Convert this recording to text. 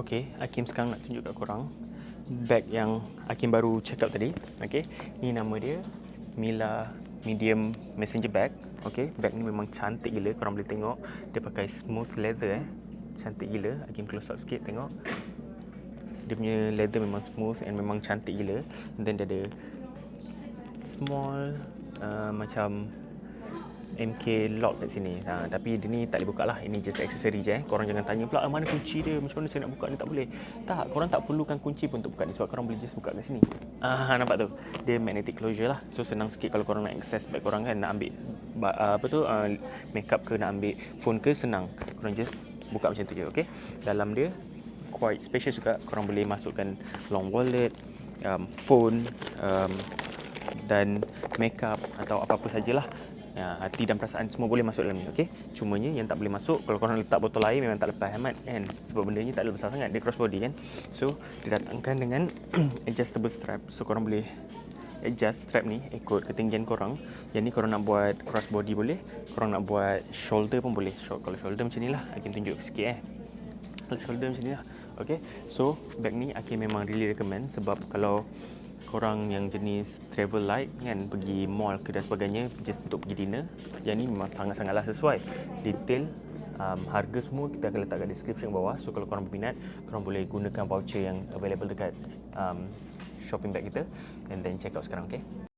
Okay, Hakim sekarang nak tunjuk kat korang bag yang Hakim baru check out tadi. Okay, ni nama dia Mila Medium Messenger Bag. Okay, bag ni memang cantik gila. Korang boleh tengok dia pakai smooth leather eh. Cantik gila. Hakim close up sikit tengok. Dia punya leather memang smooth and memang cantik gila. And then dia ada small uh, macam MK lock kat sini. Ha, tapi dia ni tak boleh buka lah. Ini just aksesori je eh. Korang jangan tanya pula "Ah, mana kunci dia. Macam mana saya nak buka ni tak boleh. Tak, korang tak perlukan kunci pun untuk buka ni sebab korang boleh just buka kat sini. Ah, nampak tu. Dia magnetic closure lah. So senang sikit kalau korang nak access bag korang kan nak ambil uh, apa tu uh, makeup ke nak ambil phone ke senang. Korang just buka macam tu je, okey. Dalam dia quite spacious juga. Korang boleh masukkan long wallet, um, phone, um, dan makeup atau apa-apa sajalah. Ya, hati dan perasaan semua boleh masuk dalam ni, okey? Cumanya yang tak boleh masuk kalau korang letak botol air memang tak lepas hemat kan. Sebab benda ni tak ada besar sangat, dia crossbody kan. So, didatangkan dengan adjustable strap. So korang boleh adjust strap ni ikut ketinggian korang. Yang ni korang nak buat crossbody boleh, korang nak buat shoulder pun boleh. So, kalau shoulder macam ni lah, Hakim tunjuk sikit eh. Kalau shoulder macam ni lah. Okay, so bag ni Hakim memang really recommend sebab kalau korang yang jenis travel light kan pergi mall ke dan sebagainya just untuk pergi dinner. Yang ni memang sangat-sangatlah sesuai. Detail um, harga semua kita akan letak kat description bawah. So kalau korang berminat korang boleh gunakan voucher yang available dekat um, shopping bag kita. And then check out sekarang okay